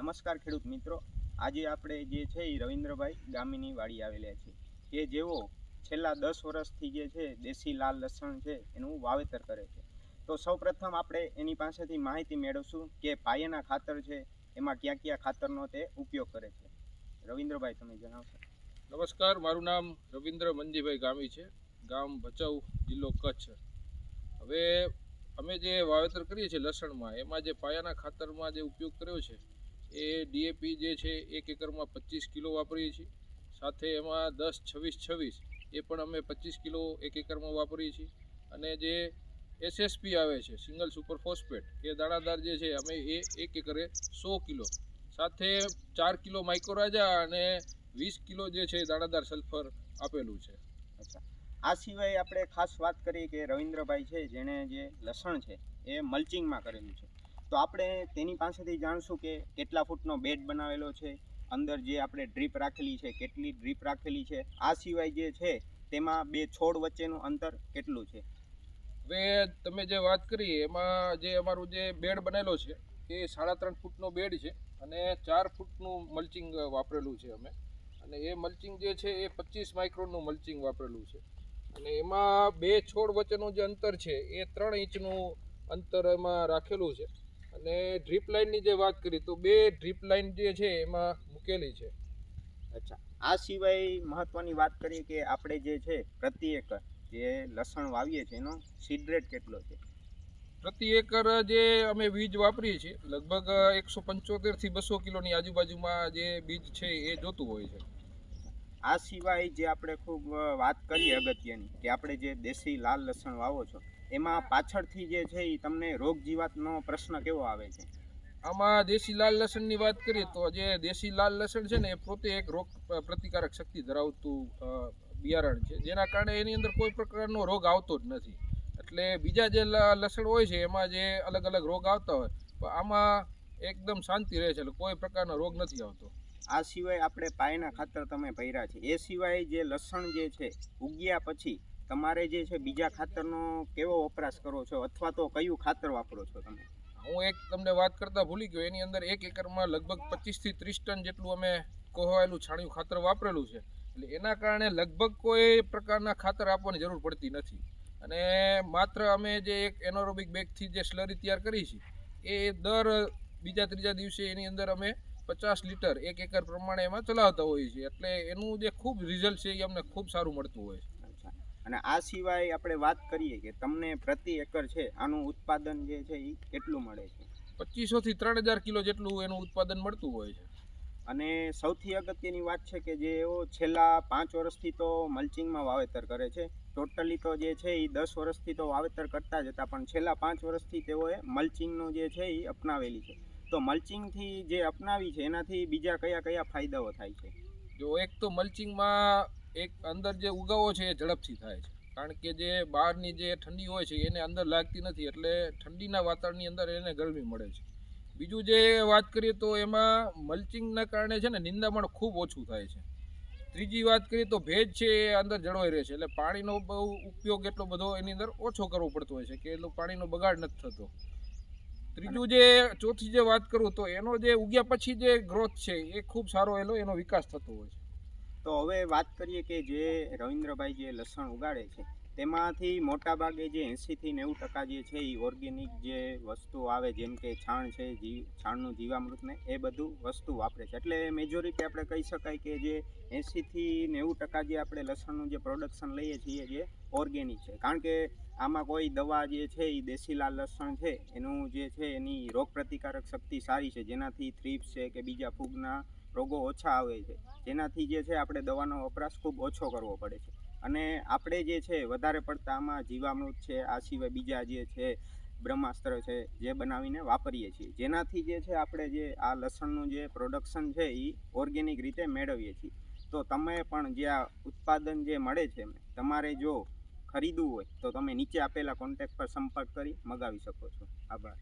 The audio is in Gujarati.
નમસ્કાર ખેડૂત મિત્રો. આજે આપણે જે છે એ રવિન્દ્રભાઈ ગામીની વાડી આવેલા છે. કે જેઓ છેલ્લા દસ વર્ષથી જે છે દેશી લાલ લસણ છે એનું વાવેતર કરે છે. તો સૌપ્રથમ આપણે એની પાસેથી માહિતી મેળવશું કે પાયાના ખાતર છે, એમાં ક્યાં ક્યાં ખાતરનો તે ઉપયોગ કરે છે. રવિન્દ્રભાઈ, તમે જણાવશો. નમસ્કાર, મારું નામ રવિન્દ્ર મંજીભાઈ ગામી છે. ગામ ભચાઉ જિલ્લો કચ્છ. હવે અમે જે વાવેતર કરીએ છીએ લસણમાં, એમાં જે પાયાના ખાતરમાં જે ઉપયોગ કર્યો છે એ ડીએપી જે છે, એક એકરમાં પચીસ કિલો વાપરીએ છીએ. સાથે એમાં દસ, છવ્વીસ છવ્વીસ, એ પણ અમે પચીસ કિલો એક એકરમાં વાપરીએ છીએ. અને જે એસએસપી આવે છે, સિંગલ સુપર ફોસ્ફેટ, એ દાણાદાર જે છે, અમે એ એક એકરે સો કિલો. સાથે ચાર કિલો માઇક્રોરાજા અને વીસ કિલો જે છે, દાણાદાર સલ્ફર આપેલું છે. અચ્છા. આ સિવાય આપણે ખાસ વાત કરીએ કે રવિન્દ્રભાઈ છે, જેણે જે લસણ છે, એ મલ્ચિંગમાં કરેલું છે. તો આપણે તેની પાસેથી જાણશું કે કેટલા ફૂટનો બેડ બનાવેલો છે, અંદર જે આપણે ડ્રીપ રાખેલી છે, કેટલી ડ્રીપ રાખેલી છે, આ સિવાય જે છે તેમાં બે છોડ વચ્ચેનું અંતર કેટલું છે? હવે તમે જે વાત કરી, એમાં જે અમારું જે બેડ બનેલો છે, એ સાડા ત્રણ ફૂટનો બેડ છે અને ચાર ફૂટનું મલ્ચિંગ વાપરેલું છે અમે. અને એ મલ્ચિંગ જે છે એ પચીસ માઇક્રોનનું મલ્ચિંગ વાપરેલું છે. અને એમાં બે છોડ વચ્ચેનું જે અંતર છે, એ ત્રણ ઇંચનું અંતર એમાં રાખેલું છે. અને ડ્રીપ લાઇનની જે વાત કરી તો બે ડ્રીપ લાઇન જે છે એમાં મૂકેલી છે. અચ્છા. આ સિવાય મહત્વની વાત કરીએ કે આપણે જે છે પ્રતિ એકર જે લસણ વાવીએ છીએ એનો સીડ રેટ કેટલો છે? પ્રતિ એકર જે અમે બીજ વાપરીએ છીએ લગભગ એકસો પંચોતેરથી બસો કિલોની આજુબાજુમાં જે બીજ છે એ જોતું હોય છે. આ સિવાય જે આપણે ખૂબ વાત કરીએ અગત્યની કે આપણે જે દેશી લાલ લસણ વાવો છો એમાં પાછળથી જે છે એ તમને રોગ જીવાતનો પ્રશ્ન કેવો આવે છે? આમાં દેશી લાલ લસણની વાત કરીએ તો જે દેશી લાલ લસણ છે ને એ પોતે એક રોગ પ્રતિકારક શક્તિ ધરાવતું બિયારણ છે. જેના કારણે એની અંદર કોઈ પ્રકારનો રોગ આવતો જ નથી. એટલે બીજા જે લસણ હોય છે એમાં જે અલગ અલગ રોગ આવતા હોય પણ આમાં એકદમ શાંતિ રહે છે એટલે કોઈ પ્રકારનો રોગ નથી આવતો. આ સિવાય આપણે પાયના ખાતર તમે ભર્યા છે. એ સિવાય જે લસણ જે છે ઉગ્યા પછી તમારે જે છે બીજા ખાતરનો કેવો વપરાશ કરો છો? અથવા તો કયું ખાતર વાપરો છો તમે? હું એક તમને વાત કરતા ભૂલી ગયો. એની અંદર એક એકરમાં લગભગ પચીસથી ત્રીસ ટન જેટલું અમે કોહવાયેલું છાણિયું ખાતર વાપરેલું છે. એટલે એના કારણે લગભગ કોઈ પ્રકારના ખાતર આપવાની જરૂર પડતી નથી. અને માત્ર અમે જે એક એનોરોબિક બેગથી જે સ્લરી તૈયાર કરી છે, એ દર બીજા ત્રીજા દિવસે એની અંદર અમે પચાસ લીટર એક એકર પ્રમાણે એમાં ચલાવતા હોઈએ છીએ. એટલે એનું જે ખૂબ રિઝલ્ટ છે એ અમને ખૂબ સારું મળતું હોય છે. અને આ સિવાય આપણે વાત કરીએ કે તમને પ્રતિ એકર છે આનું ઉત્પાદન જે છે એ કેટલું મળે છે? પચીસોથી ત્રણ હજાર કિલો જેટલું એનું ઉત્પાદન મળતું હોય છે. અને સૌથી અગત્યની વાત છે કે જેઓ છેલ્લા પાંચ વર્ષથી તો મલ્ચિંગમાં વાવેતર કરે છે. ટોટલી તો જે છે એ દસ વર્ષથી તો વાવેતર કરતા જ હતા પણ છેલ્લા પાંચ વર્ષથી તેઓએ મલ્ચિંગનું જે છે એ અપનાવેલી છે. તો મલ્ચિંગથી જે અપનાવી છે એનાથી બીજા કયા કયા ફાયદાઓ થાય છે? જો એક તો મલ્ચિંગમાં એક અંદર જે ઉગાવો છે એ ઝડપથી થાય છે. કારણ કે જે બહારની જે ઠંડી હોય છે એને અંદર લાગતી નથી, એટલે ઠંડીના વાતાવરણની અંદર એને ગરમી મળે છે. બીજું જે વાત કરીએ તો એમાં મલ્ચિંગના કારણે છે ને નિંદામણ ખૂબ ઓછું થાય છે. ત્રીજી વાત કરીએ તો ભેજ છે એ અંદર જળવાઈ રહે છે, એટલે પાણીનો બહુ ઉપયોગ એટલો બધો એની અંદર ઓછો કરવો પડતો હોય છે કે એટલો પાણીનો બગાડ નથી થતો. ત્રીજું જે ચોથી જે વાત કરું તો એનો જે ઉગ્યા પછી જે ગ્રોથ છે એ ખૂબ સારો એનો એનો વિકાસ થતો હોય છે. તો હવે વાત કરીએ કે જે રવિન્દ્રભાઈ જે લસણ ઉગાડે છે, તેમાંથી મોટા ભાગે જે એંશીથી નેવું ટકા જે છે એ ઓર્ગેનિક જે વસ્તુ આવે, જેમ કે છાણ છે, જી, છાણનું જીવામૃત ને એ બધું વસ્તુ વાપરે છે. એટલે મેજોરિટી આપણે કહી શકાય કે જે એંશીથી નેવું ટકા જે આપણે લસણનું જે પ્રોડક્શન લઈએ છીએ જે ઓર્ગેનિક છે. કારણ કે આમાં કોઈ દવા જે છે એ દેશી લાલ લસણ છે, એનું જે છે એની રોગ પ્રતિકારક શક્તિ સારી છે. જેનાથી થ્રીપ્સ છે કે બીજા ફૂગના રોગો ઓછા આવે છે. જેનાથી જે છે આપણે દવાનો વપરાશ ખૂબ ઓછો કરવો પડે છે. અને આપણે જે છે વધારે પડતા આમાં જીવામૃત છે, આ સિવાય બીજા જે છે બ્રહ્માસ્ત્ર છે જે બનાવીને વાપરીએ છીએ. જેનાથી જે છે આપણે જે આ લસણનું જે પ્રોડક્શન છે એ ઓર્ગેનિક રીતે મેળવીએ છીએ. તો તમે પણ જે આ ઉત્પાદન જે મળે છે તમારે જો ખરીદવું હોય તો તમે નીચે આપેલા કોન્ટેક્ટ પર સંપર્ક કરી મગાવી શકો છો. આભાર.